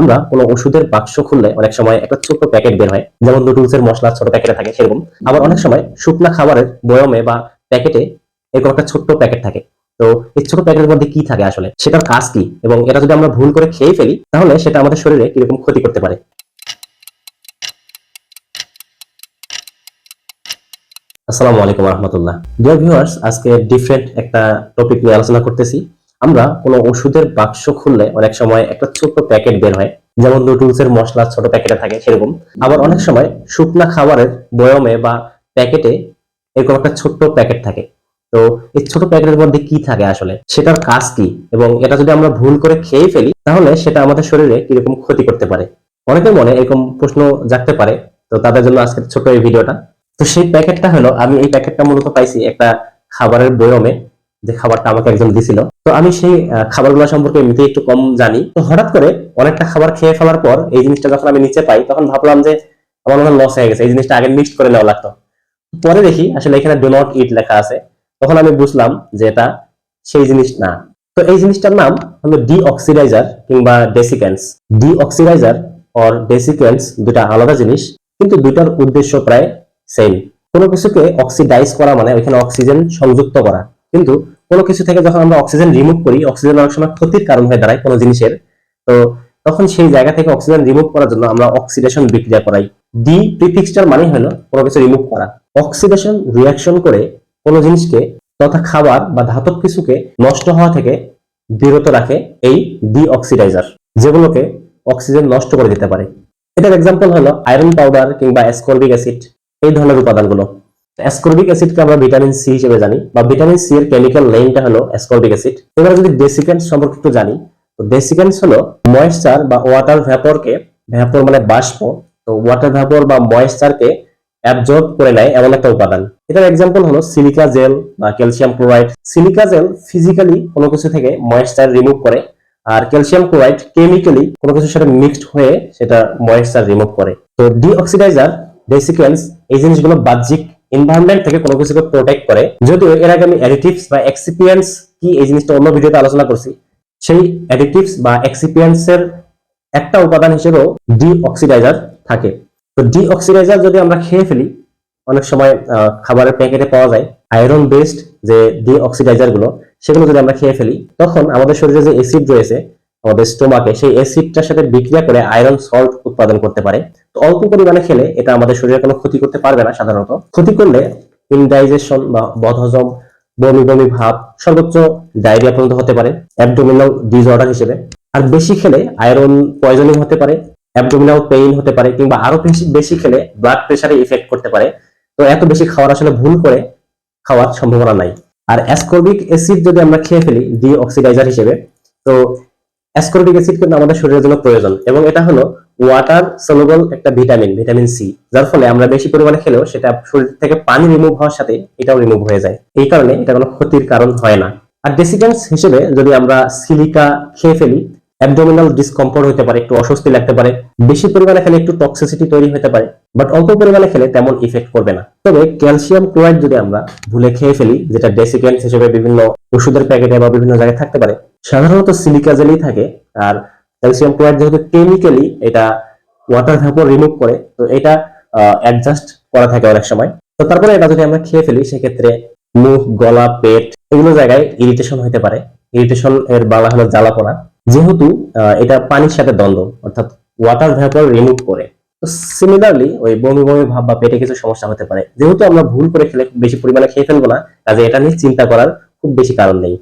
আমরা কোনো ওষুধের বাক্স খুললে অনেক সময় একটা ছোট্ট প্যাকেট বের হয়, যেমন নুডলস এর মশলা, ছোট প্যাকেটে থাকে সেরকম। আবার অনেক সময় শুকনা খাবারের বয়মে বা প্যাকেটে এরকম একটা ছোট্ট প্যাকেট থাকে। তো এই ছোট প্যাকেটের মধ্যে কি থাকে আসলে? সেটার কাজ কি? এবং এটা যদি আমরা ভুল করে খেয়ে ফেলি, তাহলে সেটা আমাদের শরীরে কীরকম ক্ষতি করতে পারে? আসসালামু আলাইকুম রহমতুল্লাহ। ডিয়ার ভিউয়ার্স আজকে ডিফারেন্ট একটা টপিক নিয়ে আলোচনা করতেছি। আমরা কোনো ওষুধের বাক্স খুললে অনেক সময় একটা ছোট্ট প্যাকেট বের হয়। যেমন নুডলস এর মশলা ছোট প্যাকেটে থাকে সেরকম। আবার অনেক সময় শুকনা খাবারের বয়মে বা প্যাকেটে এরকম একটা ছোট্ট প্যাকেট থাকে। তো এই ছোট প্যাকেটের মধ্যে কি থাকে আসলে? সেটার কাজ কি? এবং এটা যদি আমরা ভুল করে খেয়ে ফেলি, তাহলে সেটা আমাদের শরীরে কীরকম ক্ষতি করতে পারে? অনেকের মনে এরকম প্রশ্ন জাগতে পারে। তো তাদের জন্য আজকের ছোট এই ভিডিওটা। তো সেই প্যাকেটটা হলো, আমি এই প্যাকেটটা মূলত পাইছি একটা খাবারের বয়মে। যে খাবারটা আমাকে একজন দিছিল। তো আমি সেই খাবারগুলো সম্পর্কে এমনিতে একটু কম জানি। তো হঠাৎ করে অনেকটা খাবার খেয়ে ফেলার পর এই জিনিসটা যখন আমি নিচে পাই, তখন ভাবলাম যে আমার মনে লস হয়ে গেছে। এই জিনিসটা আগে মিক্সড করে নেওয়া লাগতো। পরে দেখি আসলে এখানে ডো নট ইট লেখা আছে। তখন আমি বুঝলাম যে এটা সেই জিনিস না। তো এই জিনিসটার নাম হলো ডি অক্সিডাইজার কিংবা desiccants deoxidizer or desiccants দুটা আলাদা জিনিস, কিন্তু দুটার উদ্দেশ্য প্রায় সেম কোনো কিছুকে অক্সিডাইজ করা মানে ওইখানে অক্সিজেন সংযুক্ত করা। কিন্তু কোনো কিছু থেকে যখন আমরা অক্সিজেন রিমুভ করি অক্সিজেন অনেক সময় ক্ষতির কারণ হয়ে দাঁড়ায় কোনো জিনিসের। তো তখন সেই জায়গা থেকে অক্সিজেন রিমুভ করার জন্য আমরা অক্সিডেশন বিক্রিয়া করাই। ডি প্রিফিক্সটার মানে হলো কোনো কিছু রিমুভ করা। অক্সিডেশন রিয়াকশন করে কোনো জিনিসকে তথা খাবার বা ধাতব কিছুকে নষ্ট হওয়া থেকে বিরত রাখে এই ডি অক্সিডাইজার যেগুলোকে অক্সিজেন নষ্ট করে দিতে পারে। এটার এক্সাম্পল হলো আয়রন পাউডার কিংবা অ্যাসকর্বিক অ্যাসিড এই ধরনের উপাদানগুলো। অ্যাসকর্বিক অ্যাসিডকে আমরা ভিটামিন সি হিসেবে জানি, বা ভিটামিন সি এর কেমিক্যাল নেমটা হলো অ্যাসকর্বিক অ্যাসিড এবার যদি ডেসিকেন্স সম্পর্কে একটু জানি, তো ডেসিকেন্স হলো ময়েশ্চার বা ওয়াটার ভ্যাপরকে ভ্যাপর মানে বাষ্প, তো ওয়াটার ভ্যাপর বা ময়েশ্চারকে অ্যাবজর্ব করে নেয় এমন একটা উপাদান। এটার এক্সাম্পল হলো সিলিকা জেল বা calcium chloride silica gel physically কোনো কিছু থেকে ময়েশ্চার রিমুভ করে, আর ক্যালসিয়াম ক্লোরাইড কেমিক্যালি কোনো কিছুর সাথে মিক্সড হয়ে সেটা ময়েশ্চার রিমুভ করে। তো ডিঅক্সিডাইজার ডেসিকেন্স এই জিনিসগুলো বাহ্যিক এনভায়রনমেন্ট থেকে কোনো কিছুকে প্রোটেক্ট করে। যদিও এর আগে আমি অ্যাডিটিভস বা এক্সিপিয়েন্টস কি এই জিনিসটা অন্য ভিডিওতে আলোচনা করছি, সেই অ্যাডিটিভস বা এক্সিপিয়েন্টস এর একটা উপাদান হিসেবেও ডিঅক্সিডাইজার থাকে। তো ডিঅক্সিডাইজার যদি আমরা খেয়ে ফেলি, অনেক সময় খাবারের প্যাকেটে পাওয়া যায় আয়রন বেসড যে ডিঅক্সিডাইজারগুলো, সেগুলো যদি আমরা খেয়ে ফেলি, তখন আমাদের শরীরে যে অ্যাসিড রয়েছে, আমাদের স্টোমাকে সেই অ্যাসিডটার সাথে বিক্রিয়া করে আয়রন সল্ট উৎপাদন করতে পারে। তো অল্প পরিমাণে খেলে এটা আমাদের শরীরে কোনো ক্ষতি করতে পারবে না সাধারণত। ক্ষতি করলে ইনডাইজেশন বা বদহজম, বমি বমি ভাব, সর্বোচ্চ ডায়রিয়া পর্যন্ত হতে পারে অ্যাবডোমিনাল ডিসঅর্ডার হিসেবে। আর বেশি খেলে আয়রন পয়জনিং হতে পারে অ্যাবডোমিনাল পেইন হতে পারে, কিংবা আরও বেশি বেশি খেলে ব্লাড প্রেসারে ইফেক্ট করতে পারে। তো এত বেশি খাওয়ার আসলে ভুল করে খাওয়ার সম্ভাবনা নাই। আর অ্যাসকর্বিক অ্যাসিড যদি আমরা খেয়ে ফেলি ডি অক্সিডাইজার হিসেবে, তো অ্যাসকর্বিক অ্যাসিড কিন্তু আমাদের শরীরের জন্য প্রয়োজন। এবং এটা হলো ওয়াটার সলুবল একটা ভিটামিন ভিটামিন সি যার ফলে আমরা বেশি পরিমাণে খেলেও সেটা শরীর থেকে পানি রিমুভ হওয়ার সাথে এটাও রিমুভ হয়ে যায়। এই কারণে এটা কোনো ক্ষতির কারণ হয় না। আর ডেসিডেন্স হিসেবে যদি আমরা সিলিকা খেয়ে ফেলি অ্যাবডোমিনাল ডিসকমফোর্ট হতে পারে, একটু অস্বস্তি লাগতে পারে, বেশি পরিমাণে খেলে একটু টক্সিসিটি তৈরি হতে পারে বাট অল্প পরিমাণে খেলে তেমন ইফেক্ট করবে না। তবে ক্যালসিয়াম ক্লোরাইড যদি আমরা ভুলে খেয়ে ফেলি, যেটা ডেসিকেন্স হিসেবে বিভিন্ন ওষুধের প্যাকেটে বা বিভিন্ন জায়গায় থাকতে পারে, সাধারণত সিলিকা জেলই থাকে, আর ক্যালসিয়াম ক্লোরাইড যেহেতু কেমিক্যালি এটা ওয়াটার ভ্যাপর রিমুভ করে, তো এটা অ্যাডজাস্ট করা থাকে অনেক সময়। তো তারপরে এটা যদি আমরা খেয়ে ফেলি, সেক্ষেত্রে মুখ, গলা, পেট এগুলো জায়গায় ইরিটেশন হতে পারে। ইরিটেশন এর বাংলা হলো জ্বালাপোড়া যেহেতু এটা পানির সাথে দ্বন্দ্ব, অর্থাৎ ওয়াটার ভ্যাপর রিমুভ করে। তো সিমিলারলি ওই বমি বমি ভাব বা পেটে কিছু সমস্যা হতে পারে। যেহেতু আমরা ভুল করে খেলে বেশি পরিমাণে খেয়ে ফেলব না, কাজে এটা নিয়ে চিন্তা করার খুব বেশি কারণ নেই।